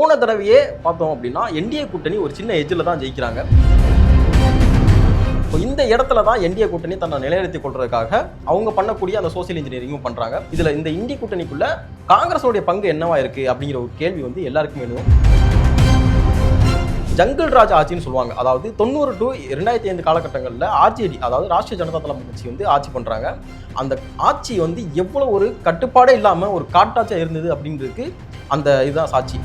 போன தடவையே பார்த்தோம் அப்படின்னா என்டிஏ கூட்டணி ஒரு சின்ன எஜ்ஜில் தான் ஜெயிக்கிறாங்க. இப்போ இந்த இடத்துல தான் என்டிஏ கூட்டணி தன்னை நிலைநிறுத்திக் கொள்றதுக்காக அவங்க பண்ணக்கூடிய அந்த சோசியல் இன்ஜினியரிங்கும் பண்றாங்க. இதுல இந்த இந்திய கூட்டணிக்குள்ள காங்கிரஸோடைய பங்கு என்னவா இருக்கு அப்படிங்கிற ஒரு கேள்வி வந்து எல்லாருக்குமே வேணும் ஜங்கிள் ராஜ் ஆட்சின்னு சொல்லுவாங்க. அதாவது தொண்ணூறு டு ரெண்டாயிரத்தி ஐந்து காலகட்டங்களில் ஆர்ஜேடி அதாவது ராஷ்டிரிய ஜனதா தளம் கட்சி வந்து ஆட்சி பண்றாங்க. அந்த ஆட்சி வந்து எவ்வளவு ஒரு கட்டுப்பாடே இல்லாம ஒரு காட்டாட்சியா இருந்தது அப்படின்றதுக்கு அந்த இதுதான் சாட்சி.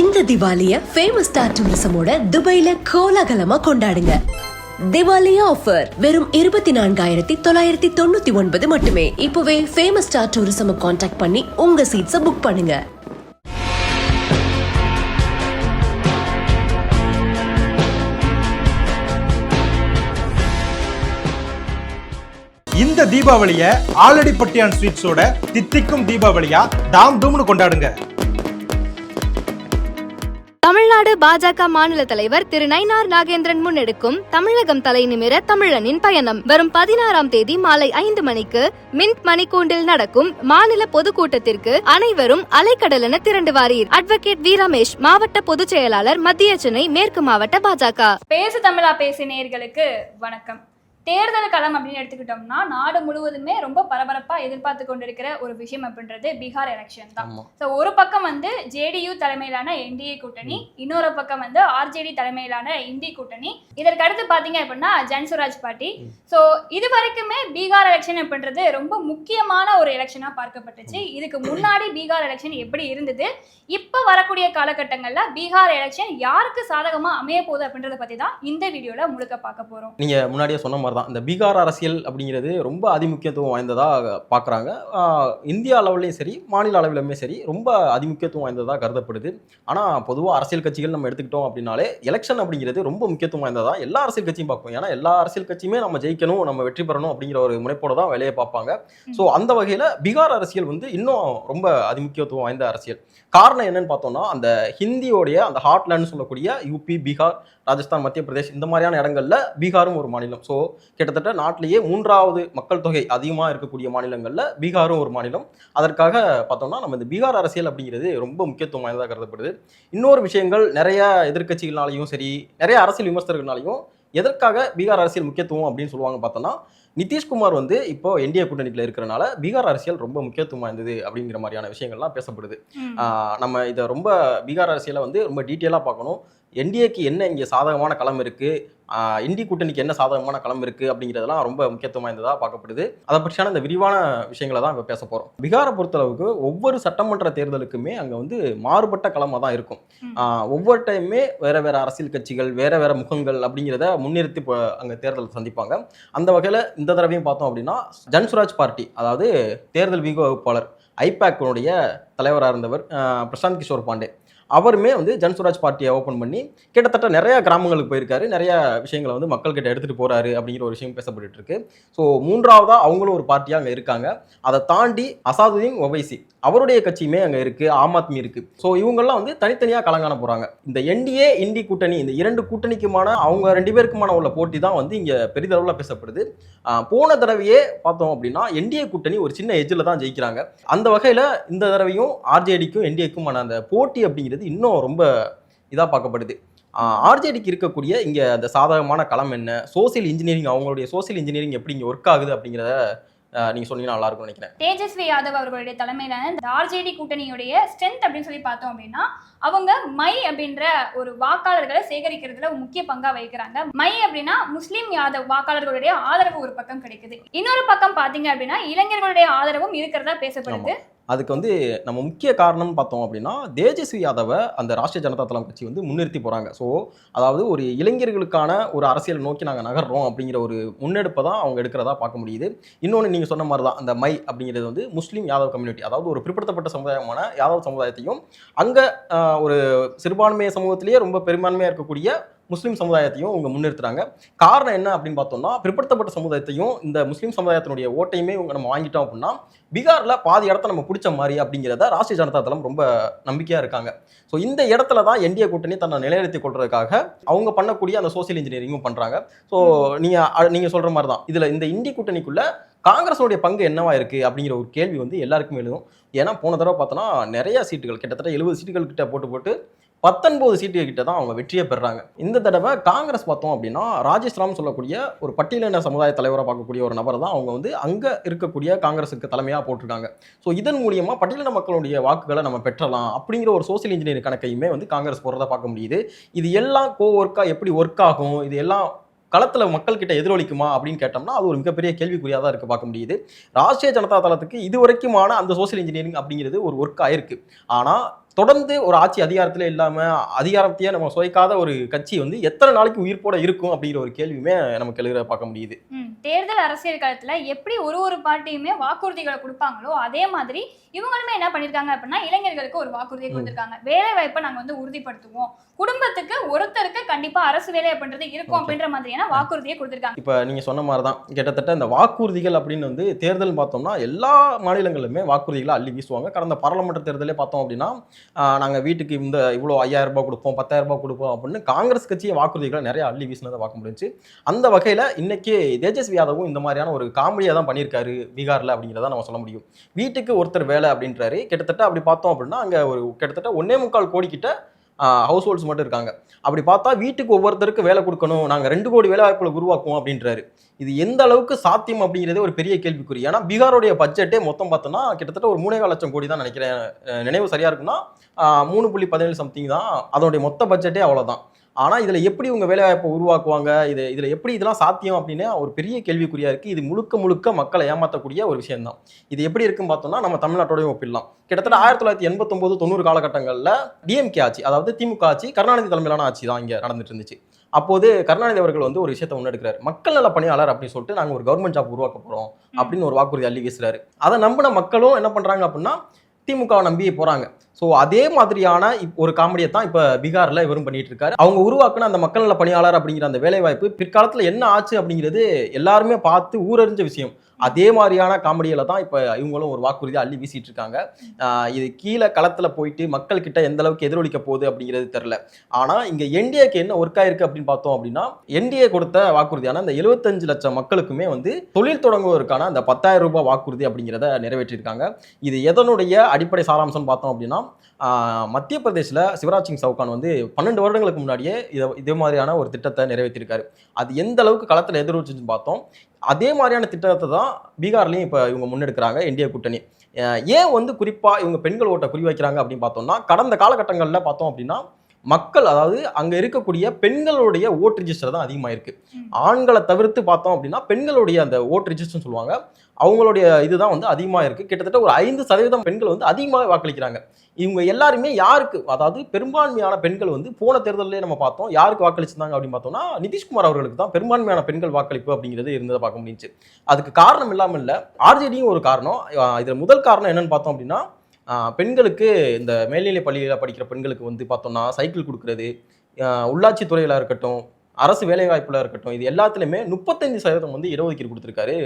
இந்த திவாலிய ஃபேமஸ் ஸ்டார் டூரிசமோட துபாயில கோலாகலமா கொண்டாடுங்க. திவாலி ஆஃபர் வெறும் இருபத்தி நான்காயிரத்தி தொள்ளாயிரத்தி தொண்ணூத்தி ஒன்பது மட்டுமே. இப்பவே ஃபேமஸ் ஸ்டார் டூரிசம் காண்டாக்ட் பண்ணி உங்க சீட்ஸை புக் பண்ணுங்க. இந்த தீபாவளிய ஆலடிப்பட்டியான் ஸ்வீட்ஸோட தித்திக்கும் தீபாவளியா தாம் தூம்னு கொண்டாடுங்க. தமிழ்நாடு பாஜக மாநில தலைவர் திரு நயினார் நாகேந்திரன் முன்னெடுக்கும் தமிழகம் தலை நிமிர தமிழனின் பயணம். வரும் பதினாறாம் தேதி மாலை ஐந்து மணிக்கு மின்ட் மணிக்கூண்டில் நடக்கும் மாநில பொதுக்கூட்டத்திற்கு அனைவரும் அலைக்கடலென திரண்டு வாரீர் அட்வொகேட் வீரமேஷ் மாவட்ட பொதுச் செயலாளர் மத்திய சென்னை மேற்கு மாவட்ட பாஜக. பேசு தமிழா பேசு வணக்கம். தேர்தல் களம் அப்படின்னு எடுத்துக்கிட்டோம்னா நாடு முழுவதுமே ரொம்ப பரபரப்பா எதிர்பார்த்து கொண்டிருக்கிற ஒரு விஷயம் அப்படின்றது பீகார் எலெக்ஷன் தான். ஸோ ஒரு பக்கம் வந்து ஜேடியு தலைமையிலான என்டிஏ கூட்டணி இன்னொரு பக்கம் வந்து ஆர்ஜேடி தலைமையிலான இந்தி கூட்டணி. இதற்கு அடுத்து பாத்தீங்க அப்படின்னா ஜன்சுராஜ் பார்ட்டி ஸோ இது வரைக்குமே பீகார் எலெக்ஷன் அப்படின்றது ரொம்ப முக்கியமான ஒரு எலெக்ஷனா பார்க்கப்பட்டுச்சு. இதுக்கு முன்னாடி பீகார் எலெக்ஷன் எப்படி இருந்தது? இப்போ வரக்கூடிய காலகட்டங்கள்ல பீகார் எலெக்ஷன் யாருக்கு சாதகமா அமைய போகுது அப்படின்றத பத்தி தான் இந்த வீடியோல முழுக்க பார்க்க போறோம். நீங்க முன்னாடியே சொன்ன மாதிரி தான் இந்த பீகார் அரசியல் அப்படிங்கிறது ரொம்ப அதிமுக்கியத்துவம் வாய்ந்ததா பார்க்குறாங்க இந்தியா அளவுலையும் சரி மாநில அளவிலுமே சரி ரொம்ப அதிமுக்கியத்துவம் வாய்ந்ததா கருதப்படுது. ஆனால் பொதுவாக அரசியல் கட்சிகள் நம்ம எடுத்துக்கிட்டோம் அப்படின்னாலே எலெக்ஷன் அப்படிங்கிறது ரொம்ப முக்கியத்துவம் வாய்ந்ததா எல்லா அரசியல் கட்சியும் பார்ப்போம் ஏன்னா எல்லா அரசியல் கட்சியுமே நம்ம ஜெயிக்கணும் நம்ம வெற்றி பெறணும் அப்படிங்கிற ஒரு முனைப்போட தான் வேலையை பார்ப்பாங்க. ஸோ அந்த வகையில் பீகார் அரசியல் வந்து இன்னும் ரொம்ப அதிமுக்கியத்துவம் வாய்ந்த அரசியல். காரணம் என்னன்னு பார்த்தோம்னா அந்த ஹிந்தியோடைய அந்த ஹாட்லேண்ட் சொல்லக்கூடிய யூபி பீகார் ராஜஸ்தான் மத்திய பிரதேஷ் இந்த மாதிரியான இடங்கள்ல பீகாரும் ஒரு மாநிலம். ஸோ கிட்டத்தட்ட நாட்டிலேயே மூன்றாவது மக்கள் தொகை அதிகமாக இருக்கக்கூடிய மாநிலங்களில் பீகாரும் ஒரு மாநிலம். அதற்காக பார்த்தோம்னா நம்ம இந்த பீகார் அரசியல் அப்படிங்கிறது ரொம்ப முக்கியத்துவம் வாய்ந்ததாக கருதப்படுது. இன்னொரு விஷயங்கள் நிறைய எதிர்க்கட்சிகள்னாலையும் சரி நிறைய அரசியல் விமர்சகர்களாலையும் எதற்காக பீகார் அரசியல் முக்கியத்துவம் அப்படின்னு சொல்லுவாங்க பார்த்தோம்னா நிதிஷ்குமார் வந்து இப்போ என்டிஏ கூட்டணியில் இருக்கிறனால பீகார் அரசியல் ரொம்ப முக்கியத்துவம் வாய்ந்தது அப்படிங்கிற மாதிரியான விஷயங்கள்லாம் பேசப்படுது. நம்ம இதை ரொம்ப பீகார் அரசியலை வந்து ரொம்ப டீட்டெயிலாக பார்க்கணும். என்டிஏக்கு என்ன இங்கே சாதகமான களம் இருக்கு? ஆஹ் இந்தி கூட்டணிக்கு என்ன சாதகமான களம் இருக்கு அப்படிங்கிறதெல்லாம் ரொம்ப முக்கியத்துவம் வாய்ந்ததாக பார்க்கப்படுது. அதை பற்றியான இந்த விரிவான விஷயங்களை தான் இப்போ பேச போகிறோம் பீகாரை பொறுத்தளவுக்கு ஒவ்வொரு சட்டமன்ற தேர்தலுக்குமே அங்கே வந்து மாறுபட்ட களமாக தான் இருக்கும். ஒவ்வொரு டைமே வேற வேற அரசியல் கட்சிகள் வேற வேற முகங்கள் அப்படிங்கிறத முன்னிறுத்தி இப்போ அங்கே தேர்தல் சந்திப்பாங்க. அந்த வகையில் இந்த தடவையும் பார்த்தோம் அப்படின்னா ஜன்சுராஜ் பார்ட்டி அதாவது தேர்தல் வீக வகுப்பாளர் ஐபேக்கினுடைய தலைவராக இருந்தவர் பிரசாந்த் கிஷோர் பாண்டே. அவருமே வந்து ஜன்சுராஜ் பார்ட்டியை ஓப்பன் பண்ணி கிட்டத்தட்ட நிறைய கிராமங்களுக்கு போயிருக்காரு. நிறைய விஷயங்களை வந்து மக்கள்கிட்ட எடுத்துகிட்டு போறாரு அப்படிங்கிற ஒரு விஷயம் பேசப்பட்டு இருக்கு. ஸோ மூன்றாவதா அவங்களும் ஒரு பார்ட்டியாக அங்கே இருக்காங்க. அதை தாண்டி அசாதுதீன் ஒவைசி அவருடைய கட்சியுமே அங்கே இருக்கு. ஆம் ஆத்மி இருக்கு. ஸோ இவங்கெல்லாம் வந்து தனித்தனியாக கலங்காண போறாங்க. இந்த என்டிஏ இந்தி கூட்டணி இந்த இரண்டு கூட்டணிக்குமான அவங்க ரெண்டு பேருக்குமான உள்ள போட்டி தான் வந்து இங்கே பெரிதளவில் பேசப்படுது. போன தடவையே பார்த்தோம் அப்படின்னா என்டிஏ கூட்டணி ஒரு சின்ன எஜ்ஜில் தான் ஜெயிக்கிறாங்க. அந்த வகையில் இந்த தடவையும் ஆர்ஜேடிக்கும் என்டிஏக்குமான அந்த போட்டி அப்படிங்கிறது இன்னும் ரொம்ப இதாக பார்க்கப்படுது. ஆர்ஜேடிக்கு இருக்கக்கூடிய இங்கே அந்த சாதகமான களம் என்ன? சோசியல் இன்ஜினியரிங் அவங்களுடைய சோசியல் இன்ஜினியரிங் எப்படி இங்கே ஒர்க் ஆகுது அப்படிங்கிறத நீங்கள் சொன்னீங்கன்னா நல்லா இருக்கும்னு நினைக்கிறேன். தேஜஸ்வி யாதவ் அவர்களுடைய தலைமையிலான இந்த ஆர்ஜேடி கூட்டணியுடைய ஸ்ட்ரென்த் அப்படின்னு சொல்லி பார்த்தோம் அப்படின்னா அவங்க மை அப்படின்ற ஒரு வாக்காளர்களை சேகரிக்கிறதுல முக்கிய பங்கா வகிக்கிறாங்க. மை அப்படின்னா முஸ்லீம் யாதவ் வாக்காளர்களுடைய ஆதரவு ஒரு பக்கம் கிடைக்குது. இன்னொரு பக்கம் பாத்தீங்க அப்படின்னா இளைஞர்களுடைய ஆதரவும் இருக்கிறதா பேசப்படுது. அதுக்கு வந்து நம்ம முக்கிய காரணம் பார்த்தோம் அப்படின்னா தேஜஸ்வி யாதவை அந்த ராஷ்டிரிய ஜனதா தளம் கட்சி வந்து முன்னிறுத்தி போகிறாங்க ஸோ அதாவது ஒரு இளைஞர்களுக்கான ஒரு அரசியல் நோக்கி நாங்கள் நகர்றோம் அப்படிங்கிற ஒரு முன்னெடுப்பை தான் அவங்க எடுக்கிறதா பார்க்க முடியுது. இன்னொன்று நீங்கள் சொன்ன மாதிரி தான் அந்த மை அப்படிங்கிறது வந்து முஸ்லீம் யாதவ் கம்யூனிட்டி அதாவது ஒரு பிற்படுத்தப்பட்ட சமுதாயமான யாதவ் சமுதாயத்தையும் அங்கே ஒரு சிறுபான்மை சமூகத்திலேயே ரொம்ப பெரும்பான்மையாக இருக்கக்கூடிய முஸ்லீம் சமுதாயத்தையும் இவங்க முன்னிறுத்துறாங்க. காரணம் என்ன அப்படின்னு பார்த்தோம்னா பிற்படுத்தப்பட்ட சமுதாயத்தையும் இந்த முஸ்லீம் சமுதாயத்தினுடைய ஓட்டையுமே இவங்க நம்ம வாங்கிட்டோம் அப்படின்னா பீகாரில் பாதி இடத்த நம்ம பிடிச்ச மாதிரி அப்படிங்கிறத ராஷ்டிரிய ஜனதா தளம் ரொம்ப நம்பிக்கையாக இருக்காங்க. ஸோ இந்த இடத்துல தான் என்டிஏ கூட்டணி தன்னை நிலைநிறுத்தி கொள்றதுக்காக அவங்க பண்ணக்கூடிய அந்த சோசியல் இன்ஜினியரிங்கும் பண்ணுறாங்க ஸோ நீங்கள் நீங்கள் சொல்கிற மாதிரி தான். இதில் இந்த இந்தி கூட்டணிக்குள்ள காங்கிரஸோடைய பங்கு என்னவா இருக்கு அப்படிங்கிற ஒரு கேள்வி வந்து எல்லாருக்குமே எழுதும். ஏன்னா போன தடவை பார்த்தோன்னா நிறைய சீட்டுகள் கிட்டத்தட்ட எழுபது சீட்டுகள் கிட்ட போட்டு போட்டு பத்தொன்பது சீட்டு கிட்ட தான் அவங்க வெற்றியை பெறாங்க இந்த தடவை காங்கிரஸ் பார்த்தோம் அப்படின்னா ராஜேஷ்ராம் சொல்லக்கூடிய ஒரு பட்டியலின சமுதாய தலைவராக பார்க்கக்கூடிய ஒரு நபர் தான் அவங்க வந்து அங்கே இருக்கக்கூடிய காங்கிரஸுக்கு தலைமையாக போட்டிருக்காங்க. ஸோ இதன் மூலியமாக பட்டியலின மக்களுடைய வாக்குகளை நம்ம பெற்றலாம் அப்படிங்கிற ஒரு சோசியல் இன்ஜினியரிங் கணக்கையுமே வந்து காங்கிரஸ் போறதா பார்க்க முடியுது. இது எல்லாம் கோ ஒர்க்காக எப்படி ஒர்க் ஆகும்? இது எல்லாம் களத்தில் மக்கள்கிட்ட எதிரொலிக்குமா அப்படின்னு கேட்டோம்னா அது ஒரு மிகப்பெரிய கேள்விக்குறியாக தான் இருக்க பார்க்க முடியுது. ராஷ்டிரிய ஜனதா தளத்துக்கு இது வரைக்குமான அந்த சோசியல் இன்ஜினியரிங் அப்படிங்கிறது ஒரு ஒர்க் ஆயிருக்கு ஆனால் தொடர்ந்து ஒரு ஆட்சி அதிகாரத்துல இல்லாம அதிகாரத்தையே நம்ம சுவைக்காத ஒரு கட்சி வந்து எத்தனை நாளைக்கு உயிர்ப்போட இருக்கும் அப்படிங்கிற ஒரு கேள்வியுமே நமக்கு எழுத பார்க்க முடியுது. தேர்தல் அரசியல் காலத்துல எப்படி ஒரு ஒரு பார்ட்டியுமே வாக்குறுதிகளை கொடுப்பாங்களோ அதே மாதிரி இவங்களுமே என்ன பண்ணிருக்காங்க அப்படின்னா இளைஞர்களுக்கு ஒரு வாக்குறுதியை. கொடுத்திருக்காங்க. வேலை வாய்ப்பை நாங்க வந்து உறுதிப்படுத்துவோம். குடும்பத்துக்கு ஒருத்தருக்கு கண்டிப்பா அரசு வேலை பண்றது இருக்கும். அப்படின்ற மாதிரியான வாக்குறுதியை கொடுத்திருக்காங்க. இப்போ நீங்கள் சொன்ன மாதிரி தான் கிட்டத்தட்ட இந்த வாக்குறுதிகள் அப்படின்னு வந்து தேர்தல் பார்த்தோம்னா எல்லா மாநிலங்களிலுமே வாக்குறுதிகளை அள்ளி வீசுவாங்க. கடந்த பாராளுமன்ற தேர்தலே பார்த்தோம் அப்படின்னா நாங்கள் வீட்டுக்கு இந்த இவ்வளோ ஐயாயிரம் ரூபாய் கொடுப்போம் பத்தாயிரம் ரூபாய் கொடுப்போம் அப்படின்னு காங்கிரஸ் கட்சியை வாக்குறுதிகளை நிறைய அள்ளி வீசினதை பார்க்க முடிஞ்சு அந்த வகையில் இன்னைக்கு தேஜஸ்வி யாதவும் இந்த மாதிரியான ஒரு காமெடியாக தான் பண்ணியிருக்காரு பீகாரில் அப்படிங்கிறத நம்ம சொல்ல முடியும். வீட்டுக்கு ஒருத்தர் வேலை அப்படின்றாரு. கிட்டத்தட்ட அப்படி பார்த்தோம் அப்படின்னா அங்கே ஒரு கிட்டத்தட்ட ஒன்னே முக்கால் கோடி கிட்ட ஹவுஸ் ஹோல்ட்ஸ் மட்டும் இருக்காங்க. அப்படி பார்த்தா வீட்டுக்கு ஒவ்வொருத்தருக்கு வேலை கொடுக்கணும். நாங்கள் ரெண்டு கோடி வேலை வாய்ப்புகளை உருவாக்குவோம் அப்படின்றாரு. இது எந்த அளவுக்கு சாத்தியம் அப்படிங்கிறதே ஒரு பெரிய கேள்விக்குறி. ஏன்னா பீகாருடைய பட்ஜெட்டே மொத்தம் பார்த்தோன்னா கிட்டத்தட்ட ஒரு மூணே லட்சம் கோடி தான் நினைக்கிறேன். நினைவு சரியாக இருக்குன்னா மூணு புள்ளி பதினேழு சம்திங் தான். அதனுடைய மொத்த பட்ஜெட்டே அவ்வளோதான் ஆனா இதுல எப்படி உங்க வேலை வாய்ப்பை உருவாக்குவாங்க? இது இதுல எப்படி இதெல்லாம் சாத்தியம் அப்படின்னு ஒரு பெரிய கேள்விக்குறியா இருக்கு. இது முழுக்க முழுக்க மக்களை ஏமாத்தக்கூடிய ஒரு விஷயம் தான் இது எப்படி இருக்குன்னு பார்த்தோம்னா நம்ம தமிழ்நாட்டோடய ஒப்பிடலாம். கிட்டத்தட்ட ஆயிரத்தி தொள்ளாயிரத்தி எண்பத்தொன்பது தொண்ணூறு காலகட்டங்களில் டிஎம்கே ஆட்சி அதாவது திமுக ஆட்சி கருணாநிதி தலைமையிலான ஆட்சி தான் இங்க நடந்துட்டு இருந்துச்சு. அப்போது கருணாநிதி அவர்கள் வந்து ஒரு விஷயத்தை முன்னெடுக்கிறார். மக்கள் நல பணியாளர் அப்படின்னு சொல்லிட்டு நாங்க ஒரு கவர்மெண்ட் ஜாப் உருவாக்க போறோம் அப்படின்னு ஒரு வாக்குறுதி அள்ளி வீசுறாரு. அதை நம்பின மக்களும் என்ன பண்றாங்க அப்படின்னா திமுகவை நம்பி போறாங்க. ஸோ அதே மாதிரியான ஒரு காமெடியை தான் இப்போ பீகாரில் இவரும் பண்ணிட்டு இருக்காரு அவங்க உருவாக்குன அந்த மக்கள் நல பணியாளர் அப்படிங்கிற அந்த வேலைவாய்ப்பு பிற்காலத்தில் என்ன ஆச்சு அப்படிங்கிறது எல்லாருமே பார்த்து ஊரறிஞ்ச விஷயம். அதே மாதிரியான காமெடியில் தான் இப்போ இவங்களும் ஒரு வாக்குறுதி அள்ளி வீசிட்டு இருக்காங்க இது கீழே களத்தில் போயிட்டு மக்கள் கிட்ட எந்த அளவுக்கு எதிரொலிக்க போகுது அப்படிங்கிறது தெரில ஆனால் இங்கே என்டிஏக்கு என்ன ஒர்க் ஆயிருக்கு அப்படின்னு பார்த்தோம் அப்படின்னா என்டிஏ கொடுத்த வாக்குறுதியான அந்த 75 லட்சம் மக்களுக்குமே வந்து தொழில் தொடங்குவதற்கான அந்த பத்தாயிரம் ரூபாய் வாக்குறுதி அப்படிங்கிறத நிறைவேற்றியிருக்காங்க இது எதனுடைய அடிப்படை சாராம்சம் பார்த்தோம் அப்படின்னா மத்திய பிரதேசில் சிவராஜ் சிங் சவுகான் வந்து பன்னெண்டு வருடங்களுக்கு முன்னாடியே இதை இதே மாதிரியான ஒரு திட்டத்தை நிறைவேற்றியிருக்காரு அது எந்த அளவுக்கு களத்தில் எதிரொலிச்சுன்னு பார்த்தோம். அதே மாதிரியான திட்டத்தை தான் பீகார்லையும் இப்போ இவங்க முன்னெடுக்கிறாங்க இந்திய கூட்டணி. ஏன் வந்து குறிப்பாக இவங்க பெண்கள் ஓட்டை குறி வைக்கிறாங்க அப்படின்னு பார்த்தோம்னா கடந்த காலகட்டங்களில் பார்த்தோம் அப்படின்னா மக்கள் அதாவது அங்கே இருக்கக்கூடிய பெண்களுடைய ஓட் ரிஜிஸ்டர் தான் அதிகமாக இருக்கு ம். ஆண்களை தவிர்த்து பார்த்தோம் அப்படின்னா பெண்களுடைய அந்த ஓட் ரிஜிஸ்டர்னு சொல்லுவாங்க. அவங்களுடைய இதுதான் வந்து அதிகமாக இருக்குது கிட்டத்தட்ட ஒரு ஐந்து சதவீதம் பெண்கள் வந்து அதிகமாக வாக்களிக்கிறாங்க. இவங்க எல்லாருமே யாருக்கு அதாவது பெரும்பான்மையான பெண்கள் வந்து போன தேர்தலே நம்ம பார்த்தோம் யாருக்கு வாக்களிச்சிருந்தாங்க அப்படின்னு பார்த்தோம்னா நிதிஷ்குமார் அவர்களுக்கு தான் பெரும்பான்மையான பெண்கள் வாக்களிப்பு அப்படிங்கிறது இருந்ததை பார்க்க முடிஞ்சுச்சு. அதுக்கு காரணம் இல்லாமல் இல்லை ஆர்ஜேடியும் ஒரு காரணம். இதில் முதல் காரணம் என்னன்னு பார்த்தோம் அப்படின்னா பெண்களுக்கு இந்த மேல்நிலை பள்ளியில் படிக்கிற பெண்களுக்கு வந்து பார்த்தோம்னா சைக்கிள் கொடுக்கறது உள்ளாட்சி துறையில் இருக்கட்டும் அரசு வேலைவாய்ப்பில் இருக்கட்டும் இது எல்லாத்துலேயுமே முப்பத்தஞ்சு சதவீதம் வந்து இடஒதுக்கீடு கொடுத்துருக்காரு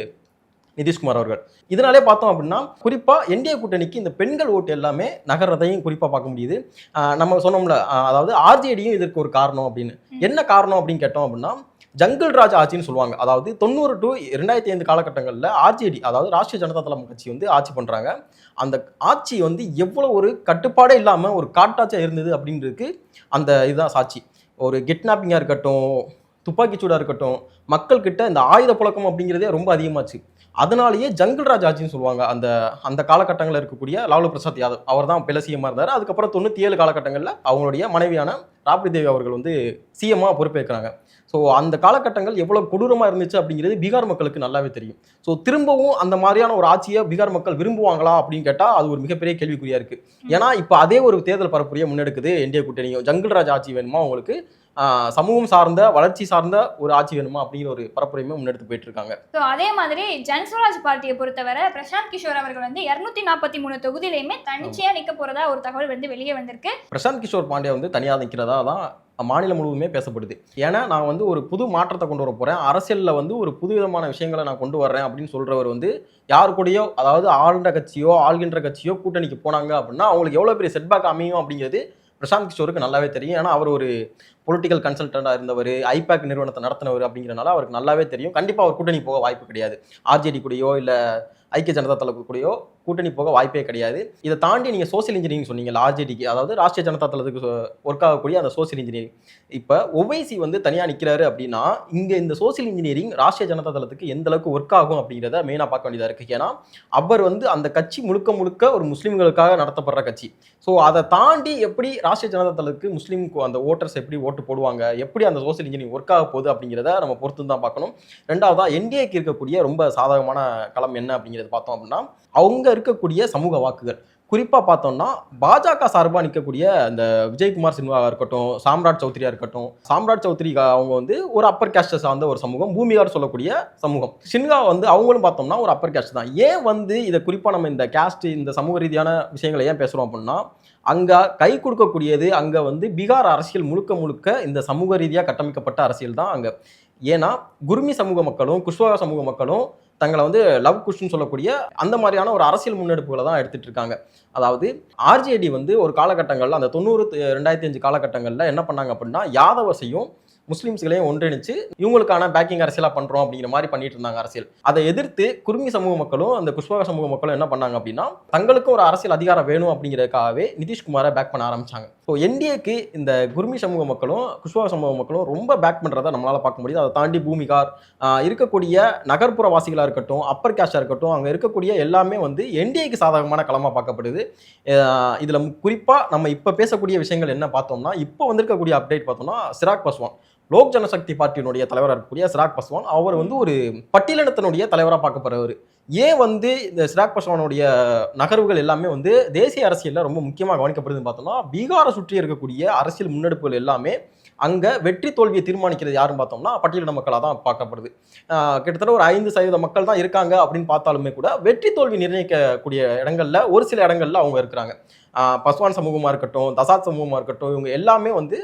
நிதிஷ்குமார் அவர்கள். இதனாலே பார்த்தோம் அப்படின்னா குறிப்பா என்டிஏ கூட்டணிக்கு இந்த பெண்கள் ஓட்டு எல்லாமே நகர்றதையும் குறிப்பா பார்க்க முடியுது. நம்ம சொன்னோம்ல அதாவது ஆர்ஜேடியும் இதற்கு ஒரு காரணம் அப்படின்னு. என்ன காரணம் அப்படின்னு கேட்டோம் அப்படின்னா ஜங்கிள் ராஜ் ஆட்சின்னு சொல்லுவாங்க. அதாவது தொண்ணூறு டு ரெண்டாயிரத்தி ஐந்து காலகட்டங்களில் ஆர்ஜேடி அதாவது ராஷ்டிரிய ஜனதா தளம் கட்சி வந்து ஆட்சி பண்றாங்க. அந்த ஆட்சி வந்து எவ்வளோ ஒரு கட்டுப்பாடே இல்லாமல் ஒரு காட்டாட்சியாக இருந்தது அப்படின்றதுக்கு அந்த இதுதான் சாட்சி. ஒரு கிட்னாப்பிங்காக இருக்கட்டும் துப்பாக்கிச்சூடாக இருக்கட்டும் மக்கள்கிட்ட இந்த ஆயுத புழக்கம் அப்படிங்கிறதே ரொம்ப அதிகமாச்சு. அதனாலேயே ஜங்கல் ராஜ் ஆட்சின்னு சொல்லுவாங்க. அந்த அந்த காலகட்டங்களில் இருக்கக்கூடிய லாலு பிரசாத் யாதவ். அவர் தான் பில சிஎம்மாக இருந்தார். அதுக்கப்புறம் தொண்ணூற்றி ஏழு காலகட்டங்களில் அவங்களுடைய மனைவியான ராப்ரி தேவி அவர்கள் வந்து சிஎம்மாக பொறுப்பேற்கிறாங்க. ஸோ அந்த காலகட்டங்கள் எவ்வளோ கொடூரமாக இருந்துச்சு அப்படிங்கிறது பீகார் மக்களுக்கு நல்லாவே தெரியும். ஸோ திரும்பவும் அந்த மாதிரியான ஒரு ஆட்சியை பீகார் மக்கள் விரும்புவாங்களா அப்படின்னு கேட்டால் அது ஒரு மிகப்பெரிய கேள்விக்குறியாக இருக்குது ஏன்னா இப்போ அதே ஒரு தேர்தல் பரப்புரையை முன்னெடுக்குது என்டிஏ கூட்டணியும். ஜங்கிள் ராஜ் ஆட்சி வேணுமா உங்களுக்கு? சமூகம் சார்ந்த வளர்ச்சி சார்ந்த ஒரு ஆட்சி வேணுமா அப்படிங்கிற ஒரு பரப்புரையுமே முன்னெடுத்து போயிட்டு இருக்காங்க ஸோ அதே மாதிரி ஜன்ஸ்வராஜ் பார்ட்டியை பொறுத்தவரை பிரசாந்த் கிஷோர் அவர்கள் வந்து இருநூத்தி நாற்பத்தி மூணு தொகுதியிலையுமே தனிச்சையா நிக்க போறதா ஒரு தகவல் வந்து வெளியே வந்திருக்கு. பிரசாந்த் கிஷோர் பாண்டே வந்து தனியாக நிற்கிறதா தான் மாநிலம் முழுவதுமே பேசப்படுது. ஏன்னா நான் வந்து ஒரு புது மாற்றத்தை கொண்டு வர போகிறேன் அரசியலில் வந்து ஒரு புது விதமான விஷயங்களை நான் கொண்டு வர்றேன் அப்படின்னு சொல்கிறவர் வந்து யாரு கூடயோ அதாவது ஆளுன்ற கட்சியோ ஆள்கின்ற கட்சியோ கூட்டணிக்கு போனாங்க அப்படின்னா அவங்களுக்கு எவ்வளோ பெரிய செட்பேக் அமையும் அப்படிங்கிறது பிரசாந்த் கிஷோருக்கு நல்லாவே தெரியும். ஏன்னா அவர் ஒரு பொலிட்டிக்கல் கன்சல்டண்டாக இருந்தவர் ஐபேக் நிறுவனத்தை நடத்தினவர் அப்படிங்கிறனால அவருக்கு நல்லாவே தெரியும். கண்டிப்பாக அவர் கூட்டணி போக வாய்ப்பு கிடையாது. ஆர்ஜேடி கூடயோ இல்லை ஐக்கிய ஜனதா தள கூடயோ கூட்டணி போக வாய்ப்பே கிடையாது. இதை தாண்டி நீங்கள் சோசியல் இன்ஜினியரிங் சொன்னீங்கல்ல ஆர்ஜேடிக்கு அதாவது ராஷ்டிரிய ஜனதா தளத்துக்கு ஒர்க் ஆகக்கூடிய அந்த சோசியல் இன்ஜினியரிங் இப்போ ஒவைசி வந்து தனியாக நிற்கிறாரு அப்படின்னா இங்கே இந்த சோசியல் இன்ஜினியரிங் ராஷ்டிரிய ஜனதா தளத்துக்கு எந்த அளவுக்கு ஒர்க் ஆகும் அப்படிங்கிறத மெயினாக பார்க்க வேண்டியதாக இருக்குது ஏன்னா அவர் வந்து அந்த கட்சி முழுக்க முழுக்க ஒரு முஸ்லீம்களுக்காக நடத்தப்படுற கட்சி. ஸோ அதை தாண்டி எப்படி ராஷ்டிரிய ஜனதா தளத்துக்கு முஸ்லீம் அந்த ஓட்டர்ஸ் எப்படி ஓட்டு போடுவாங்க. எப்படி அந்த சோசியல் இன்ஜினியரிங் ஒர்க் ஆக போகுது அப்படிங்கிறத நம்ம பொறுத்து தான் பார்க்கணும். ரெண்டாவதாக என்டிஏக்கு இருக்கக்கூடிய ரொம்ப சாதகமான களம் என்ன அப்படிங்கிறது பார்த்தோம் அப்படின்னா அவங்க இருக்கக்கூடிய சமூக வாக்குகள். குறிப்பாக பார்த்தோம்னா பாஜக சார்பாக நிற்கக்கூடிய அந்த விஜயகுமார் சின்ஹாவாக இருக்கட்டும் சாம்ராட் சௌத்ரியாக இருக்கட்டும் சாம்ராட் சௌத்ரி அவங்க வந்து ஒரு அப்பர் கேஸ்டை சார்ந்த ஒரு சமூகம் பூமிகார் சொல்லக்கூடிய சமூகம். சின்ஹா வந்து அவங்களும் பார்த்தோம்னா ஒரு அப்பர் கேஸ்ட் தான். ஏன் வந்து இதை குறிப்பாக நம்ம இந்த கேஸ்ட் இந்த சமூக ரீதியான விஷயங்களை ஏன் பேசுகிறோம் அப்படின்னா அங்கே கை கொடுக்கக்கூடியது அங்கே வந்து பீகார் அரசியல் முழுக்க முழுக்க இந்த சமூக ரீதியாக கட்டமைக்கப்பட்ட அரசியல் தான் அங்கே. ஏன்னா குருமி சமூக மக்களும் குஷ்வாகா சமூக மக்களும் தங்களை வந்து லவ் குஷ்னு சொல்லக்கூடிய அந்த மாதிரியான ஒரு அரசியல் முன்னெடுப்புகளை தான் எடுத்துட்டு இருக்காங்க. அதாவது ஆர்ஜேடி வந்து ஒரு காலகட்டங்களில் அந்த தொண்ணூறு ரெண்டாயிரத்தி அஞ்சு காலகட்டங்களில் என்ன பண்ணாங்க அப்படின்னா யாதவசையும் முஸ்லீம்ஸ்களையும் ஒன்றிணைச்சு இவங்களுக்கான பேக்கிங் அரசியலாக பண்ணுறோம் அப்படிங்கிற மாதிரி பண்ணிட்டு இருந்தாங்க அரசியல். அதை எதிர்த்து குருமி சமூக மக்களும் அந்த குஷ்வாக சமூக மக்களும் என்ன பண்ணாங்க அப்படின்னா தங்களுக்கும் ஒரு அரசியல் அதிகாரம் வேணும் அப்படிங்கிறதுக்காகவே நிதிஷ்குமாரை பேக் பண்ண ஆரம்பிச்சாங்க. ஸோ என்டிஏக்கு இந்த குருமி சமூக மக்களும் குஷ்வாக சமூக மக்களும் ரொம்ப பேக் பண்ணுறதை நம்மளால் பார்க்க முடியுது. அதை தாண்டி பூமிகார் இருக்கக்கூடிய நகர்ப்புற வாசிகளாக இருக்கட்டும் அப்பர் கேஸ்டாக இருக்கட்டும் அங்கே இருக்கக்கூடிய எல்லாமே வந்து என்டிஏக்கு சாதகமான களமாக பார்க்கப்படுது. இதில் குறிப்பாக நம்ம இப்போ பேசக்கூடிய விஷயங்கள் என்ன பார்த்தோம்னா இப்போ வந்திருக்கக்கூடிய அப்டேட் பார்த்தோம்னா சிராக் பஸ்வான். லோக் ஜனசக்தி பார்ட்டியினுடைய தலைவராக இருக்கக்கூடிய சிராக் பஸ்வான் அவர் வந்து ஒரு பட்டியலினத்தினுடைய தலைவராக பார்க்கப்படுறவர் ஏன் வந்து இந்த சிராக் பஸ்வானுடைய நகர்வுகள் எல்லாமே வந்து தேசிய அரசியலில் ரொம்ப முக்கியமாக கவனிக்கப்படுதுன்னு பார்த்தோம்னா பீகாரை சுற்றி இருக்கக்கூடிய அரசியல் முன்னெடுப்புகள் எல்லாமே அங்கே வெற்றி தோல்வியை தீர்மானிக்கிறது யாருன்னு பார்த்தோம்னா பட்டியலின மக்களாக தான் பார்க்கப்படுது. கிட்டத்தட்ட ஒரு ஐந்து சதவீத மக்கள் தான் இருக்காங்க அப்படின்னு பார்த்தாலுமே கூட வெற்றி தோல்வி நிர்ணயிக்கக்கூடிய இடங்களில் ஒரு சில இடங்களில் அவங்க இருக்கிறாங்க. பஸ்வான் சமூகமாக இருக்கட்டும் தசாத் சமூகமாக இருக்கட்டும் இவங்க எல்லாமே வந்து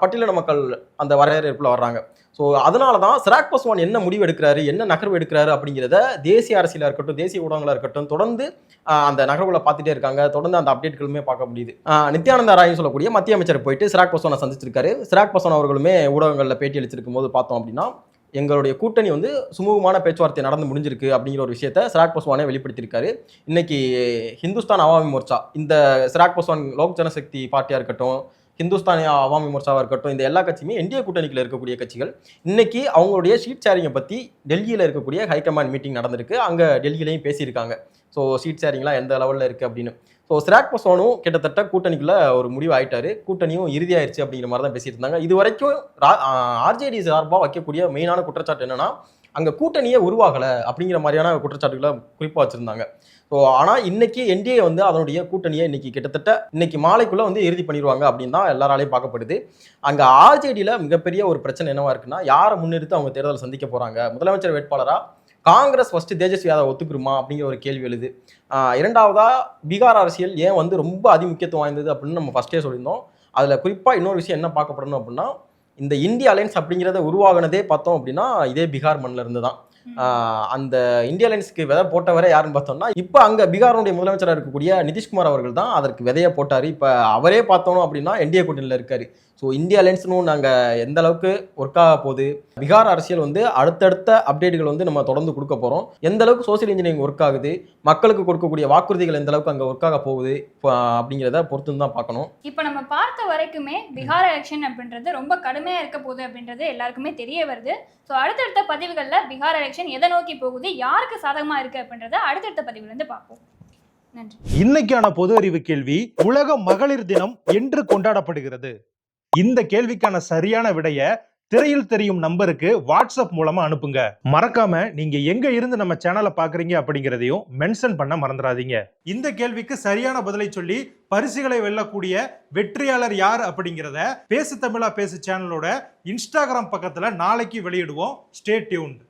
பட்டியலின மக்கள் அந்த வரையறுப்பில் வர்றாங்க. ஸோ அதனால தான் சிராக் பஸ்வான் என்ன முடிவு எடுக்கிறாரு என்ன நகர்வு எடுக்கிறாரு அப்படிங்கிறத தேசிய அரசியலாக இருக்கட்டும் தேசிய ஊடகங்களாக இருக்கட்டும் தொடர்ந்து அந்த நகர்வுகளை பார்த்துட்டே இருக்காங்க. தொடர்ந்து அந்த அப்டேட்களுமே பார்க்க முடியுது. நித்யானந்த ராயும் சொல்லக்கூடிய மத்திய அமைச்சர் போயிட்டு சிராக் பஸ்வானை சந்திச்சிருக்காரு. சிராக் பஸ்வான் அவர்களுமே ஊடகங்களில் பேட்டி அளிச்சிருக்கும் போது பார்த்தோம் அப்படின்னா எங்களுடைய கூட்டணி வந்து சுமூகமான பேச்சுவார்த்தை நடந்து முடிஞ்சிருக்கு அப்படிங்கிற ஒரு விஷயத்த சிராக் பஸ்வானே வெளிப்படுத்தியிருக்காரு. இன்னைக்கு ஹிந்துஸ்தான் அவாமி மோர்ச்சா இந்த சிராக் பஸ்வான் லோக் ஜனசக்தி பார்ட்டியாக இருக்கட்டும் ஹிந்துஸ்தானி அவாமி மோர்ச்சாவாக இருக்கட்டும் இந்த எல்லா கட்சியுமே இந்திய கூட்டணிக்கில் இருக்கக்கூடிய கட்சிகள். இன்னைக்கு அவங்களுடைய சீட் ஷேரிங்கை பற்றி டெல்லியில் இருக்கக்கூடிய ஹைகமாண்ட் மீட்டிங் நடந்திருக்கு. அங்கே டெல்லியிலையும் பேசியிருக்காங்க. ஸோ சீட் ஷேரிங்லாம் எந்த லெவலில் இருக்குது அப்படின்னு. ஸோ சிராக் பஸ்வானும் கிட்டத்தட்ட கூட்டணிக்குள்ளே ஒரு முடிவு ஆயிட்டாரு. கூட்டணியும் இறுதியாயிருச்சு அப்படிங்கிற மாதிரி தான் பேசிட்டு இருந்தாங்க. இது வரைக்கும் ஆர்ஜேடி சார்பாக வைக்கக்கூடிய மெயினான குற்றச்சாட்டு என்னன்னா அங்கே கூட்டணியே உருவாகலை அப்படிங்கிற மாதிரியான குற்றச்சாட்டுகளை குறிப்பாக வச்சுருந்தாங்க. ஸோ ஆனால் இன்னைக்கு என்டிஏ வந்து அதனுடைய கூட்டணியை இன்னைக்கு கிட்டத்தட்ட இன்னைக்கு மாலைக்குள்ளே வந்து இறுதி பண்ணிடுவாங்க அப்படின்னு தான் எல்லாராலையும் பார்க்கப்படுது. அங்கே ஆர்ஜேடியில் மிகப்பெரிய ஒரு பிரச்சனை என்னவா இருக்குன்னா யாரை முன்னிறுத்து அவங்க தேர்தல் சந்திக்க போகிறாங்க முதலமைச்சர் வேட்பாளராக காங்கிரஸ் ஃபஸ்ட்டு தேஜஸ்வி யாதவ் ஒத்துக்குருமா? அப்படிங்கிற ஒரு கேள்வி எழுது. இரண்டாவதாக இரண்டாவதா பீகார் அரசியல் ஏன் வந்து ரொம்ப அதிமுக்கியத்துவம் வாய்ந்தது அப்படின்னு நம்ம ஃபஸ்ட்டே சொல்லியிருந்தோம். அதில் குறிப்பாக இன்னொரு விஷயம் என்ன பார்க்கப்படணும் அப்படின்னா இந்த இந்திய அலையன்ஸ் அப்படிங்கிறத உருவாகினதே பார்த்தோம் அப்படின்னா இதே பீகார் மண்ணில் இருந்து தான். அந்த இந்திய லைன்ஸ்க்கு விதை போட்டவரே யாருன்னு பார்த்தோம்னா இப்போ அங்கே பீகாருடைய முதலமைச்சராக இருக்கக்கூடிய நிதிஷ்குமார் அவர்கள் தான் அதற்கு விதையை போட்டார். இப்போ அவரே பார்த்தோம் அப்படின்னா என்டிஏ கூட்டணியில் இருக்காரு. ஸோ இந்திய அலையன்ஸ்னு நாங்கள் எந்த அளவுக்கு ஒர்க் ஆக போகுது? பீகார் அரசியல் வந்து அடுத்தடுத்த அப்டேட்டுகள் வந்து நம்ம தொடர்ந்து கொடுக்க போகிறோம் எந்த அளவுக்கு சோசியல் இன்ஜினியரிங் ஒர்க் ஆகுது? மக்களுக்கு கொடுக்கக்கூடிய வாக்குறுதிகள் எந்த அளவுக்கு அங்கே ஒர்க் ஆக போகுது? அப்படிங்கிறத பொறுத்து தான் பார்க்கணும். இப்போ நம்ம பார்த்த வரைக்குமே பீகார் எலெக்ஷன் அப்படின்றது ரொம்ப கடுமையா இருக்க போகுது அப்படின்றது எல்லாருக்குமே தெரிய வருது. ஸோ அடுத்தடுத்த பதிவுகள்ல பீகார் எலெக்ஷன் எதை நோக்கி போகுது? யாருக்கு சாதகமா இருக்கு அப்படின்றத அடுத்தடுத்த பதிவுல இருந்து பார்ப்போம். நன்றி. இன்னைக்கான பொது அறிவு கேள்வி உலக மகளிர் தினம் என்று கொண்டாடப்படுகிறது. இந்த கேள்விக்கான சரியான விடைய திரையில் தெரியும் நம்பருக்கு வாட்ஸ்அப் மூலமா அனுப்புங்க. மறக்காம நீங்க எங்க இருந்து நம்ம சேனலை பாக்குறீங்க அப்படிங்கறதையும் மென்ஷன் பண்ண மறந்துடாதீங்க. இந்த கேள்விக்கு சரியான பதிலை சொல்லி பரிசுகளை வெல்லக்கூடிய வெற்றியாளர் யார் அப்படிங்கிறத பேசு தமிழா பேசு சேனலோட இன்ஸ்டாகிராம் பக்கத்துல நாளைக்கு வெளியிடுவோம். Stay tuned.